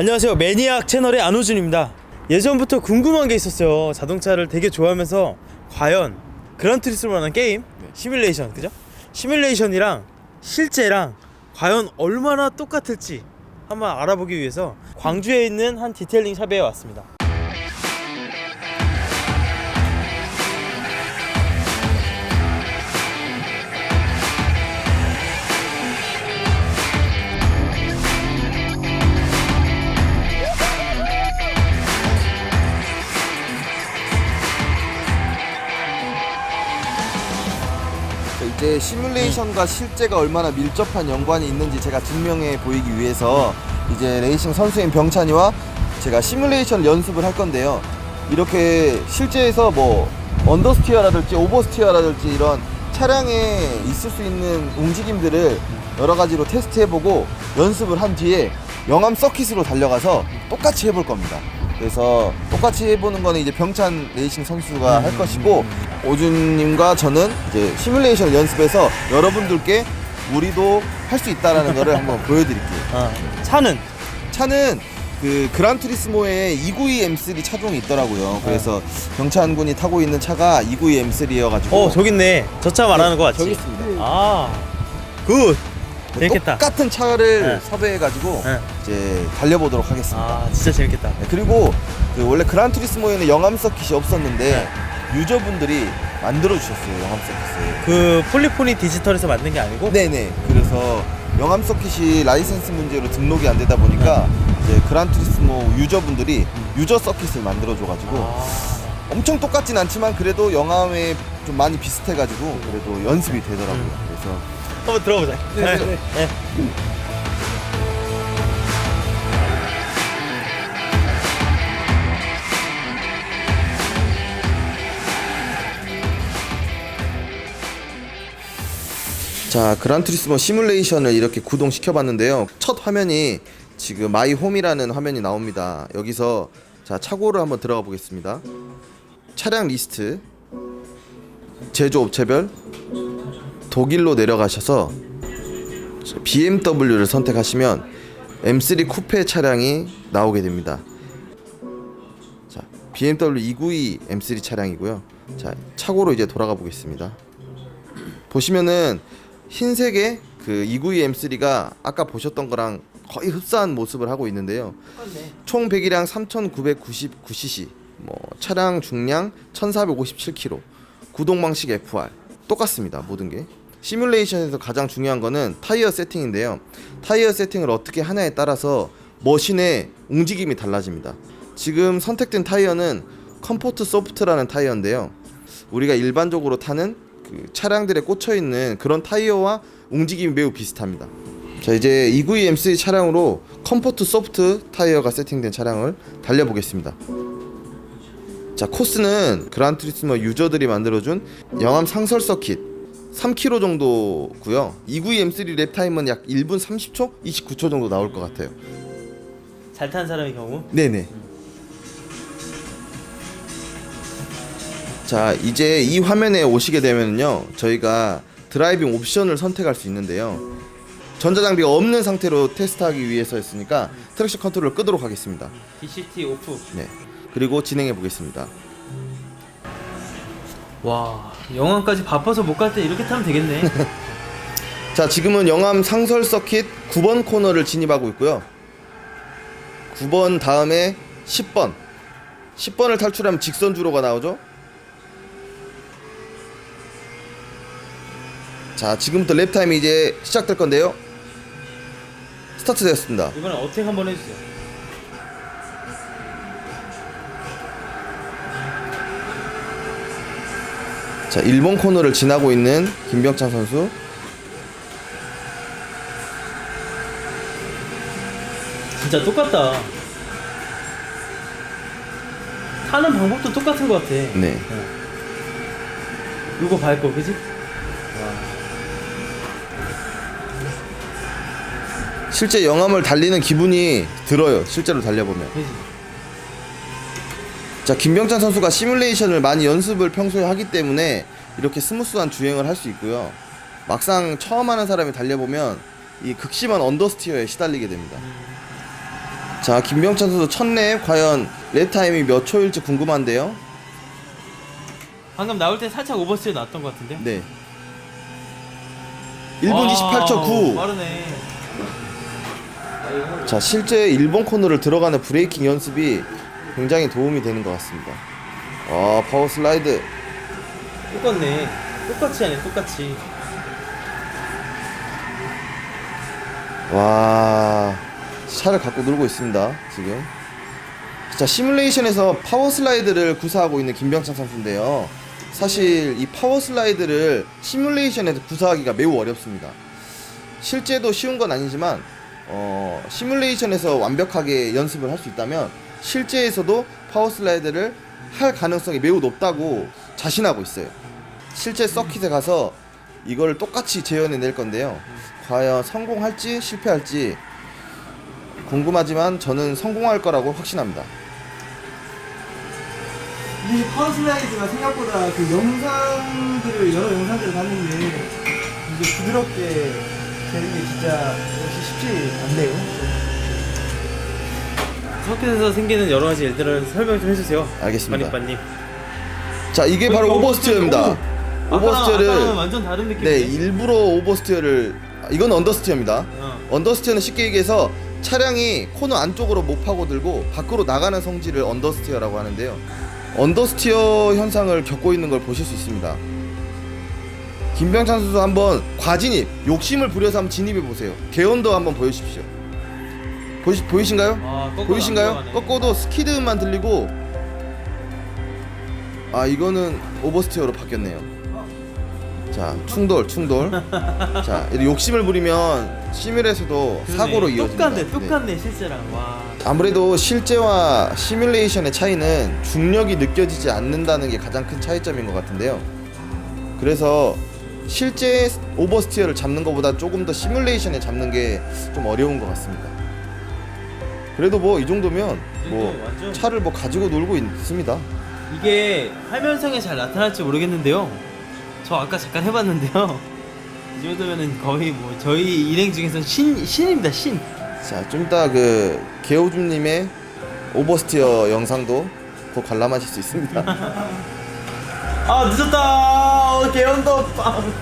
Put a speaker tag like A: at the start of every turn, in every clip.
A: 안녕하세요. 매니악 채널의 안호준입니다. 예전부터 궁금한 게 있었어요. 자동차를 되게 좋아하면서 과연 그란트리스모라는 게임? 시뮬레이션 그죠? 시뮬레이션이랑 실제랑 과연 얼마나 똑같을지 한번 알아보기 위해서 광주에 있는 한 디테일링 샵에 왔습니다
B: 이제 시뮬레이션과 실제가 얼마나 밀접한 연관이 있는지 제가 증명해 보이기 위해서 이제 레이싱 선수인 병찬이와 제가 시뮬레이션 연습을 할 건데요. 이렇게 실제에서 뭐 언더스티어라든지 오버스티어라든지 이런 차량에 있을 수 있는 움직임들을 여러 가지로 테스트해보고 연습을 한 뒤에 영암 서킷으로 달려가서 똑같이 해볼 겁니다. 그래서 똑같이 해보는 거는 이제 병찬 레이싱 선수가 할 것이고 오준님과 저는 이제 시뮬레이션 연습해서 여러분들께 우리도 할 수 있다라는 거를 한번 보여드릴게요.
A: 아, 차는
B: 차는 그 그란투리스모에 292 M3 차종이 있더라고요. 그래서 병찬 군이 타고 있는 차가 292 M3여가지고
A: 어 저기 있네 저 차 말하는 거 맞지?
B: 저기 있습니다.
A: 아굿 재밌겠다
B: 똑같은 차를
A: 네.
B: 섭외해가지고
A: 네.
B: 이제 달려보도록 하겠습니다.
A: 아 진짜 재밌겠다
B: 네, 그리고 그 원래 그란투리스모에는 영암 서킷이 없었는데
A: 네.
B: 유저분들이 만들어 주셨어요 영암 서킷을.
A: 그 폴리포니 디지털에서 만든 게 아니고?
B: 네네. 그래서 영암 서킷이 라이센스 문제로 등록이 안 되다 보니까 이제 그란투리스모 유저분들이 유저 서킷을 만들어 줘가지고
A: 아,
B: 엄청 똑같진 않지만 그래도 영암에 좀 많이 비슷해가지고 그래도 연습이 되더라고요. 그래서
A: 한번 들어보자.
B: 네, 네,
A: 네.
B: 자 그란투리스모 시뮬레이션을 이렇게 구동시켜 봤는데요. 첫 화면이 지금 마이 홈이라는 화면이 나옵니다. 여기서 자 차고를 한번 들어가 보겠습니다. 차량 리스트 제조업체별 독일로 내려가셔서 BMW를 선택하시면 M3 쿠페 차량이 나오게 됩니다. 자 BMW 292 M3 차량이고요. 자 차고로 이제 돌아가 보겠습니다. 보시면은 흰색의 그 292 M3가 아까 보셨던 거랑 거의 흡사한 모습을 하고 있는데요. 총 배기량 3,999cc, 뭐 차량 중량 1,457kg, 구동 방식 FR 똑같습니다. 모든 게. 시뮬레이션에서 가장 중요한 거는 타이어 세팅인데요. 타이어 세팅을 어떻게 하냐에 따라서 머신의 움직임이 달라집니다. 지금 선택된 타이어는 컴포트 소프트라는 타이어인데요. 우리가 일반적으로 타는 그 차량들에 꽂혀 있는 그런 타이어와 움직임이 매우 비슷합니다. 자 이제 292 M3 차량으로 컴포트 소프트 타이어가 세팅된 차량을 달려보겠습니다. 자 코스는 그란투리스모 유저들이 만들어준 영암 상설 서킷 3km 정도고요. 292 M3 랩 타임은 약 1분 30초, 29초 정도 나올 것 같아요.
A: 잘 탄 사람의 경우
B: 네네. 자 이제 이 화면에 오시게 되면요 저희가 드라이빙 옵션을 선택할 수 있는데요 전자장비가 없는 상태로 테스트하기 위해서였으니까 트랙션 컨트롤을 끄도록 하겠습니다
A: DCT 오프
B: 네 그리고 진행해 보겠습니다.
A: 와 영암까지 바빠서 못 갈 때 이렇게 타면 되겠네.
B: 자 지금은 영암 상설 서킷 9번 코너를 진입하고 있고요. 9번 다음에 10번. 10번을 탈출하면 직선 주로가 나오죠? 자 지금부터 랩 타임이 이제 시작될 건데요. 스타트 되었습니다.
A: 이번엔 어택 한번 해주세요
B: 자 1번 코너를 지나고 있는 김병찬 선수.
A: 진짜 똑같다. 타는 방법도 똑같은 것 같아.
B: 네.
A: 이거 밟고 그지?
B: 실제 영암을 달리는 기분이 들어요 실제로 달려보면.
A: 그지?
B: 자 김병찬 선수가 시뮬레이션을 많이 연습을 평소에 하기 때문에 이렇게 스무스한 주행을 할 수 있고요. 막상 처음 하는 사람이 달려보면 이 극심한 언더스티어에 시달리게 됩니다. 자 김병찬 선수 첫랩 과연 랩 타임이 몇 초일지 궁금한데요.
A: 방금 나올 때 살짝 오버스텝 나왔던 것 같은데.
B: 네. 1분 28초 9.
A: 빠르네.
B: 자 실제 일본 코너를 들어가는 브레이킹 연습이 굉장히 도움이 되는 것 같습니다. 아 파워 슬라이드.
A: 똑같네. 똑같이 하네. 똑같이.
B: 와 차를 갖고 놀고 있습니다 지금. 자 시뮬레이션에서 파워 슬라이드를 구사하고 있는 김병찬 선수인데요. 사실 이 파워 슬라이드를 시뮬레이션에서 구사하기가 매우 어렵습니다. 실제도 쉬운 건 아니지만 어, 시뮬레이션에서 완벽하게 연습을 할 수 있다면 실제에서도 파워 슬라이드를 할 가능성이 매우 높다고 자신하고 있어요. 실제 서킷에 가서 이걸 똑같이 재현해 낼 건데요. 과연 성공할지 실패할지 궁금하지만 저는 성공할 거라고 확신합니다.
C: 이 파워 슬라이드가 생각보다 그 영상들을 여러 영상들을 봤는데 이게 부드럽게 되는 게 진짜 역시 쉽지 않네요.
A: 서킷에서 생기는 여러 가지 일들을 설명 좀 해주세요.
B: 알겠습니다.
A: 빠니빠님.
B: 자 이게 바로 오버스티어입니다. 오버스티어를
A: 아까랑 완전 다른 느낌이네.
B: 네 일부러 오버스티어를 아, 이건 언더스티어입니다.
A: 어.
B: 언더스티어는 쉽게 얘기해서 차량이 코너 안쪽으로 못 파고들고 밖으로 나가는 성질을 언더스티어라고 하는데요. 언더스티어 현상을 겪고 있는 걸 보실 수 있습니다. 김병찬 선수 한번 과진입, 욕심을 부려서 한번 진입해 보세요. 개언더 한번 보여주십시오. 보시, 보이신가요?
A: 아, 꺾어도 안
B: 보이신가요?
A: 들어가네.
B: 꺾어도 스키드만 들리고 아 이거는 오버스티어로 바뀌었네요. 자 충돌 충돌. 자 이렇게 욕심을 부리면 시뮬에서도
A: 그러네.
B: 사고로 이어집니다.
A: 똑같네.
B: 네.
A: 똑같네 실제랑. 와.
B: 아무래도 실제와 시뮬레이션의 차이는 중력이 느껴지지 않는다는 게 가장 큰 차이점인 것 같은데요. 그래서 실제 오버스티어를 잡는 것보다 조금 더 시뮬레이션에 잡는 게 좀 어려운 것 같습니다. 그래도 뭐 이 정도면 뭐
A: 정도면 완전-
B: 차를 뭐 가지고 놀고 있습니다.
A: 이게 화면상에 잘 나타날지 모르겠는데요. 저 아까 잠깐 해봤는데요. 이 정도면은 거의 뭐 저희 일행 중에서 신 신입니다 신.
B: 자, 좀 이따 그 개오줌님의 오버스티어 영상도 곧 관람하실 수 있습니다.
A: 아 늦었다. 어, 개 언더 빵.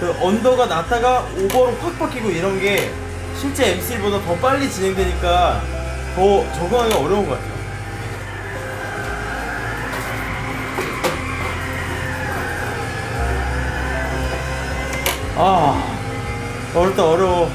A: 그 언더가 났다가 오버로 확 바뀌고 이런 게 실제 M3보다 더 빨리 진행되니까 더 적응하기가 어려운 것 같아요. 아 어렵다 어려워.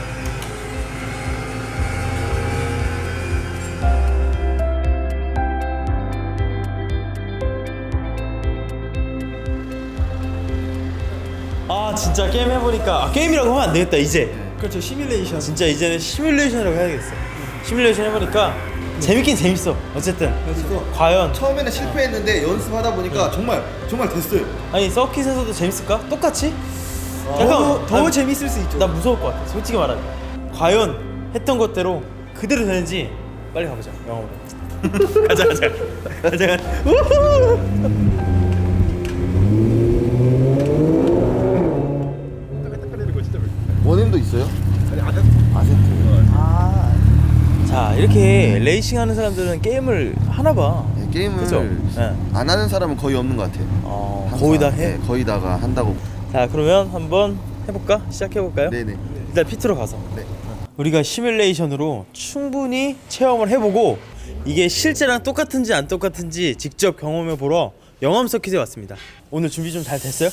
A: 아 진짜 게임 해보니까 아, 게임이라고 하면 안 되겠다 이제
C: 그렇죠 시뮬레이션.
A: 진짜 이제는 시뮬레이션이라고 해야겠어 시뮬레이션 해보니까 재밌긴 재밌어 어쨌든
C: 그래서
A: 과연
B: 처음에는 실패했는데 연습하다 보니까 정말 정말 됐어요.
A: 아니 서킷에서도 재밌을까? 똑같이?
C: 더, 더
A: 나-
C: 재밌을 수 있죠.
A: 나 무서울 것 같아 솔직히 말하면 과연 했던 것대로 그대로 되는지 빨리 가보자 영화보다 가자 가자 가자 가자 우후! 자 이렇게 레이싱 하는 사람들은 게임을 하나봐
B: 네, 게임을
A: 그죠? 네.
B: 안 하는 사람은 거의 없는 것 같아요.
A: 어,
B: 항상,
A: 거의 다 해?
B: 네, 거의 다가 한다고.
A: 자 그러면 한번 해볼까? 시작해볼까요?
B: 네네.
A: 일단 피트로 가서
B: 네.
A: 우리가 시뮬레이션으로 충분히 체험을 해보고 이게 실제랑 똑같은지 안 똑같은지 직접 경험해 보러 영암 서킷에 왔습니다 오늘 준비 좀 잘 됐어요?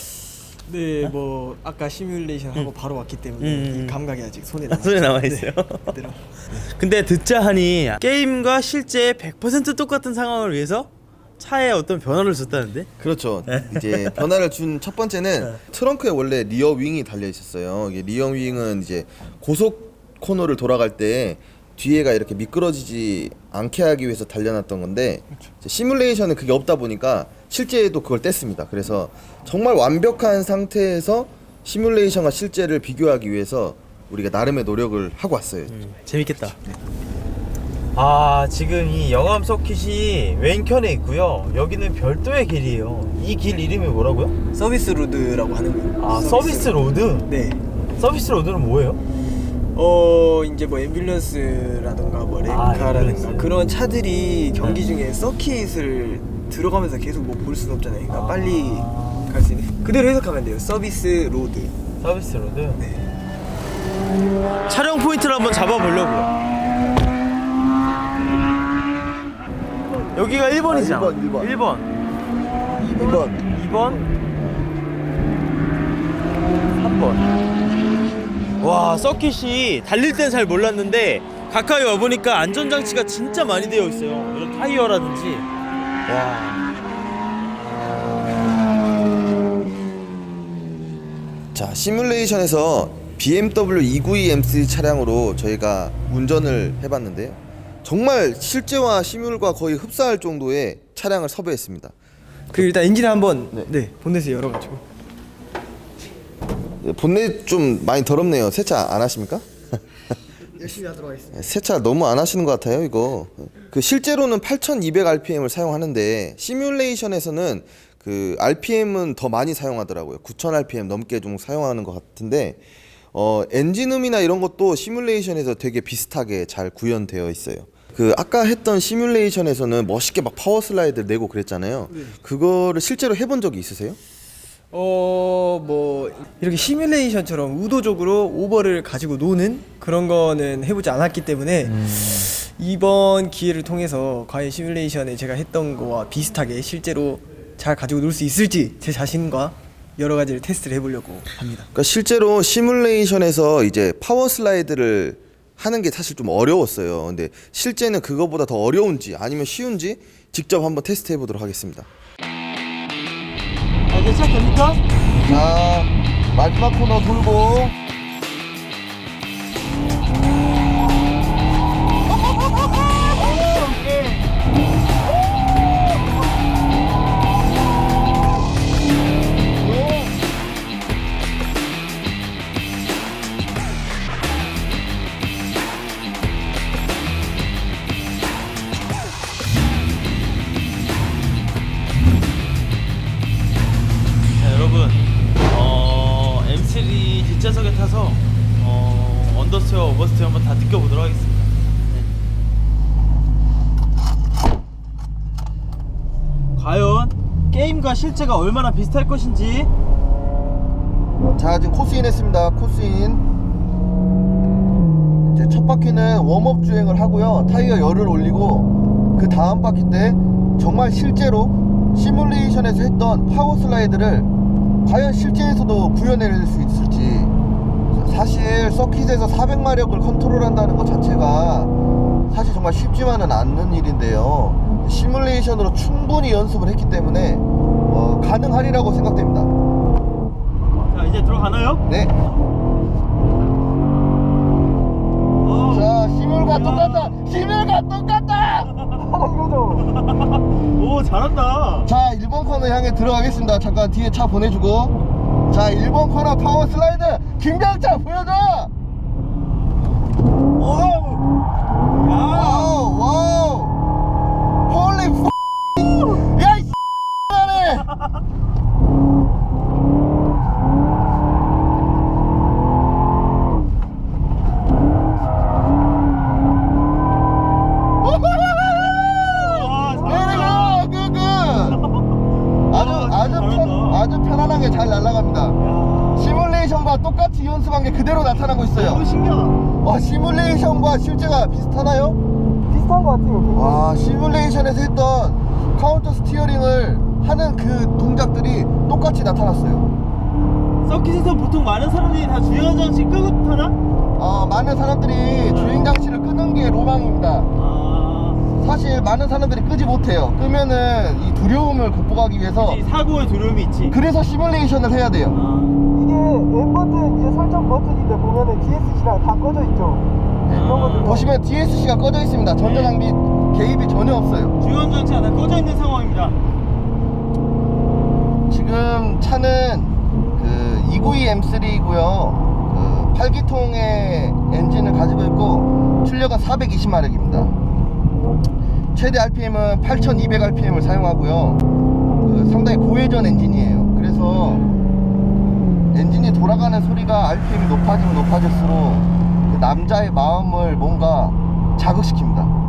C: 네, 뭐 아까 시뮬레이션 하고 바로 왔기 때문에
A: 음, 음.
C: 이 감각이 아직 손에 남아.
A: 손에 남아 있어요
C: 그대로.
A: 근데 듣자 하니 게임과 실제 100% 똑같은 상황을 위해서 차에 어떤 변화를 줬다는데?
B: 그렇죠. 이제 변화를 준 첫 번째는 트렁크에 원래 리어 윙이 달려 있었어요. 이게 리어 윙은 이제 고속 코너를 돌아갈 때 뒤에가 이렇게 미끄러지지 않게 하기 위해서 달려놨던 건데 이제 시뮬레이션은 그게 없다 보니까 실제에도 그걸 뗐습니다. 그래서 정말 완벽한 상태에서 시뮬레이션과 실제를 비교하기 위해서 우리가 나름의 노력을 하고 왔어요.
A: 재밌겠다. 아 지금 이 영암 서킷이 왼편에 있고요. 여기는 별도의 길이에요. 이 길 이름이 뭐라고요?
C: 서비스 로드라고 하는 거.
A: 아 서비스 로드.
C: 네.
A: 서비스 로드는 뭐예요?
C: 어 이제 뭐 앰뷸런스라든가 뭐
A: 아,
C: 렌카라든가
A: 앰뷸런스.
C: 그런 차들이 경기
A: 네.
C: 중에 서킷을 들어가면서 계속 뭐 볼 수는 없잖아요. 그러니까
A: 아.
C: 빨리 갈 수 있는 그대로 해석하면 돼요. 서비스 로드.
A: 서비스 로드.
C: 네.
A: 촬영 포인트를 한번 잡아보려고요. 여기가 1번이잖아.
B: 아, 1번, 1번.
A: 1번.
B: 2번
A: 2번. 3번. 와, 서킷이 달릴 땐 잘 몰랐는데 가까이 와 보니까 안전 장치가 진짜 많이 되어 있어요. 이런 타이어라든지. 와.
B: 자 시뮬레이션에서 BMW 292 M3 차량으로 저희가 운전을 해봤는데요. 정말 실제와 시뮬과 거의 흡사할 정도의 차량을 섭외했습니다.
C: 그 일단 엔진을 한번
B: 네.
C: 네, 본넷을 열어가지고
B: 예, 본넷 좀 많이 더럽네요. 세차 안 하십니까?
C: 열심히 하도록 하겠습니다.
B: 예, 세차 너무 안 하시는 것 같아요. 이거 그 실제로는 8,200 RPM을 사용하는데 시뮬레이션에서는 그 RPM은 더 많이 사용하더라고요. 9,000 RPM 넘게 좀 사용하는 것 같은데 어 엔진음이나 이런 것도 시뮬레이션에서 되게 비슷하게 잘 구현되어 있어요. 그 아까 했던 시뮬레이션에서는 멋있게 막 파워 슬라이드 내고 그랬잖아요. 그거를 실제로 해본 적이 있으세요?
C: 어, 뭐 이렇게 시뮬레이션처럼 의도적으로 오버를 가지고 노는 그런 거는 해보지 않았기 때문에 이번 기회를 통해서 과연 시뮬레이션에 제가 했던 거와 비슷하게 실제로 잘 가지고 놀 수 있을지 제 자신과 여러 가지를 테스트를 해보려고 합니다.
B: 그러니까 실제로 시뮬레이션에서 이제 파워 슬라이드를 하는 게 사실 좀 어려웠어요. 근데 실제는 그거보다 더 어려운지 아니면 쉬운지 직접 한번 테스트 해 보도록 하겠습니다.
A: 시작됩니까?
B: 자 마지막 코너 돌고
A: 실제가 얼마나 비슷할 것인지
B: 자 지금 코스인 했습니다. 코스인 이제 첫 바퀴는 웜업 주행을 하고요. 타이어 열을 올리고 그 다음 바퀴 때 정말 실제로 시뮬레이션에서 했던 파워 슬라이드를 과연 실제에서도 구현해낼 수 있을지 사실 서킷에서 400마력을 컨트롤한다는 것 자체가 사실 정말 쉽지만은 않는 일인데요. 시뮬레이션으로 충분히 연습을 했기 때문에 어, 가능하리라고 생각됩니다.
A: 자 이제 들어가나요?
B: 네.
A: 어.
B: 자, 시뮬과 똑같다. 시뮬과 똑같다.
A: 오 잘한다.
B: 자, 1번 코너 향해 들어가겠습니다. 잠깐 뒤에 차 보내주고. 자, 1번 코너 파워 슬라이드. 김병차 보여줘.
A: 오. 야.
B: 와 시뮬레이션과 똑같이 연습한 게 그대로 나타나고 있어요.
A: 너무 신기하다.
B: 와 시뮬레이션과 실제가 비슷하나요?
C: 비슷한 것 같아요.
B: 와 시뮬레이션에서 했던 카운터 스티어링을 하는 그 동작들이 똑같이 나타났어요.
A: 서킷에서 보통 많은 사람들이 다 주행 장치 끄고 타나?
B: 아 많은 사람들이 주행 장치를 끄는 게 로망입니다.
A: 아,
B: 사실 많은 사람들이 끄지 못해요. 끄면은 이 두려움을 극복하기 위해서
A: 그치, 사고의 두려움이 있지.
B: 그래서 시뮬레이션을 해야 돼요.
A: 아,
C: M 버튼 이제 설정 버튼인데 보면은 DSC랑 다 꺼져 있죠.
B: 네.
A: 그런 것들
B: 보시면 DSC가 꺼져 있습니다. 전자 장비 개입이 전혀 없어요.
A: 주행 장치가 다 꺼져 있는 상황입니다.
B: 지금 차는 그 292 M3이고요. 그 8기통의 엔진을 가지고 있고 출력은 420마력입니다. 최대 RPM은 8,200 RPM을 사용하고요. 그 상당히 고회전 엔진이에요. 그래서 엔진이 돌아가는 소리가 RPM이 높아지면 높아질수록 그 남자의 마음을 뭔가 자극시킵니다.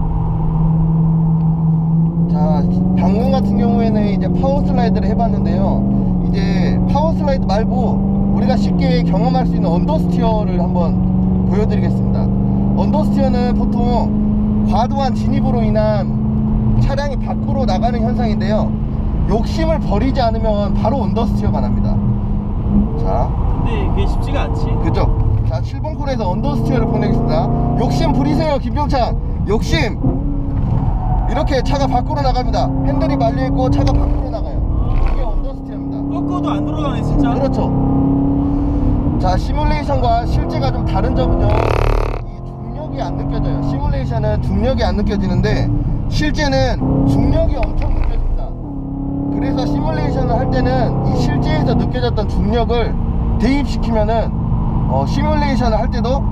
B: 자, 방금 같은 경우에는 이제 파워 슬라이드를 해봤는데요. 이제 파워 슬라이드 말고 우리가 쉽게 경험할 수 있는 언더 스티어를 한번 보여드리겠습니다. 언더 스티어는 보통 과도한 진입으로 인한 차량이 밖으로 나가는 현상인데요. 욕심을 버리지 않으면 바로 언더 스티어가 납니다. 자,
A: 근데 이게 쉽지가 않지.
B: 그죠? 자, 7번 콜에서 언더스티어를 보내겠습니다. 욕심 부리세요, 김병찬. 욕심. 이렇게 차가 밖으로 나갑니다. 핸들이 말려 있고 차가 밖으로 나가요. 이게 언더스티어입니다.
A: 꺾어도 안 돌아가네 진짜.
B: 그렇죠. 자, 시뮬레이션과 실제가 좀 다른 점은요. 이 중력이 안 느껴져요. 시뮬레이션은 중력이 안 느껴지는데 실제는 중력이 엄청 느껴집니다. 그래서 시뮬레이션을 할 때는 이 실제에서 느껴졌던 중력을 대입시키면은 어, 시뮬레이션을 할 때도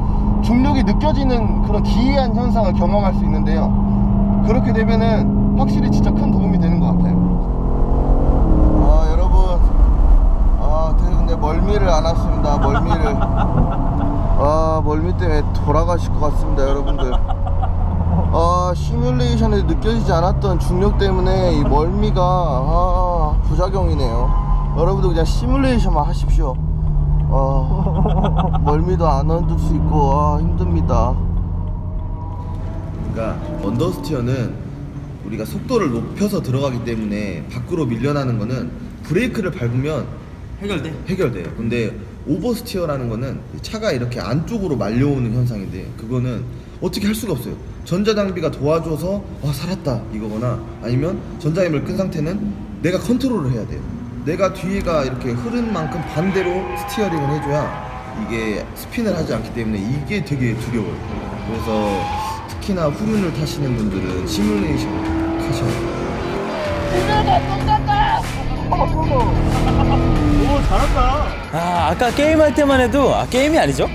B: 중력이 느껴지는 그런 기이한 현상을 경험할 수 있는데요. 그렇게 되면은 확실히 진짜 큰 도움이 되는 것 같아요. 아 여러분 아 근데 멀미를 안 왔습니다 멀미를 아 멀미 때문에 돌아가실 것 같습니다 여러분들 아 시뮬레이션에 느껴지지 않았던 중력 때문에 이 멀미가 아 부작용이네요 여러분들 그냥 시뮬레이션만 하십시오 아 멀미도 안 얻을 수 있고 아 힘듭니다 그러니까 언더스티어는 우리가 속도를 높여서 들어가기 때문에 밖으로 밀려나는 거는 브레이크를 밟으면
A: 해결돼.
B: 해결돼요. 근데 오버스티어라는 거는 차가 이렇게 안쪽으로 말려오는 현상인데 그거는 어떻게 할 수가 없어요. 전자장비가 도와줘서 와 살았다 이거거나 아니면 전자힘을 끈 상태는 내가 컨트롤을 해야 돼요. 내가 뒤에가 이렇게 흐른 만큼 반대로 스티어링을 해줘야 이게 스핀을 하지 않기 때문에 이게 되게 두려워요. 그래서 특히나 후륜을 타시는 분들은 시뮬레이션 타셔야 돼요.
A: 오 잘한다. 아 아까 게임 할 때만 해도 아 게임이 아니죠?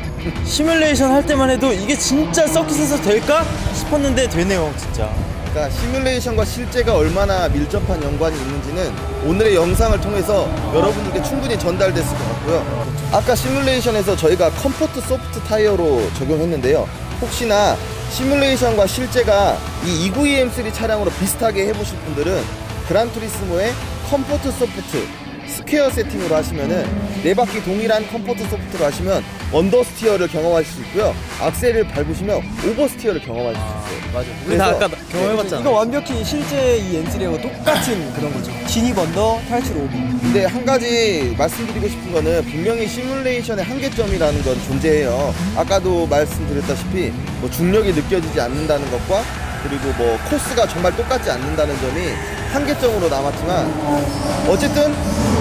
A: 시뮬레이션 할 때만 해도 이게 진짜 서킷에서 될까 싶었는데 되네요 진짜.
B: 그러니까 시뮬레이션과 실제가 얼마나 밀접한 연관이 있는지는 오늘의 영상을 통해서 여러분들께 충분히 전달됐을 것 같고요. 아까 시뮬레이션에서 저희가 컴포트 소프트 타이어로 적용했는데요. 혹시나 시뮬레이션과 실제가 이 292M3 차량으로 비슷하게 해보실 분들은 그란투리스모의 컴포트 소프트 스퀘어 세팅으로 하시면은 네 바퀴 동일한 컴포트 소프트로 하시면 언더 스티어를 경험하실 수 있고요. 악셀을 밟으시면 오버 스티어를 경험하실 수 있어요.
A: 맞아. 우리 다 아까
C: 이거
A: 경험해봤잖아.
C: 완벽히 실제 이 엔트리하고 똑같은 그런 거죠. 진입 언더, 탈출 오버.
B: 근데 한 가지 말씀드리고 싶은 거는 분명히 시뮬레이션의 한계점이라는 건 존재해요. 아까도 말씀드렸다시피 뭐 중력이 느껴지지 않는다는 것과 그리고 뭐 코스가 정말 똑같지 않는다는 점이 한계점으로 남았지만 어쨌든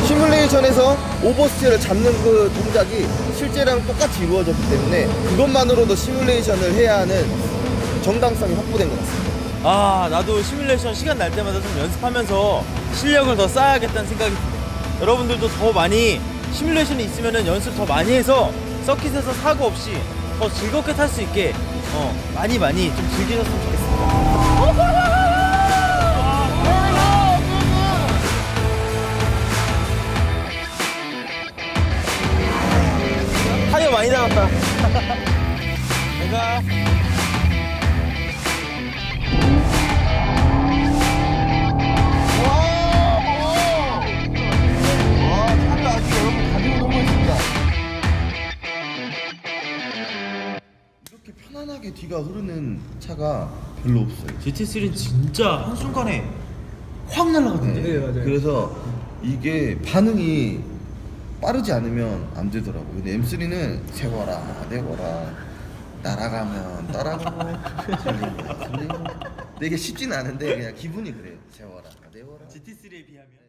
B: 시뮬레이션에서 오버스티어를 잡는 그 동작이 실제랑 똑같이 이루어졌기 때문에 그것만으로도 시뮬레이션을 해야 하는 정당성이 확보된 것 같습니다.
A: 아 나도 시뮬레이션 시간 날 때마다 좀 연습하면서 실력을 더 쌓아야겠다는 생각이 드네. 여러분들도 더 많이 시뮬레이션이 있으면 연습 더 많이 해서 서킷에서 사고 없이 더 즐겁게 탈 수 있게 어, 많이 많이 좀 즐기셨으면 좋겠습니다. 타이어 많이 나갔다. 내가.
B: 이렇게 편안하게 뒤가 흐르는 차가 별로 없어요.
A: GT3는 진짜 한순간에 확 날아가던데.
C: 네, 맞아요.
B: 그래서 이게 반응이 빠르지 않으면 안 되더라고요. 근데 M3는 세워라, 내워라. 날아가면 따라가고. 근데 이게 쉽진 않은데 그냥 기분이 그래요. 세워라, 내워라.
A: GT3에 비하면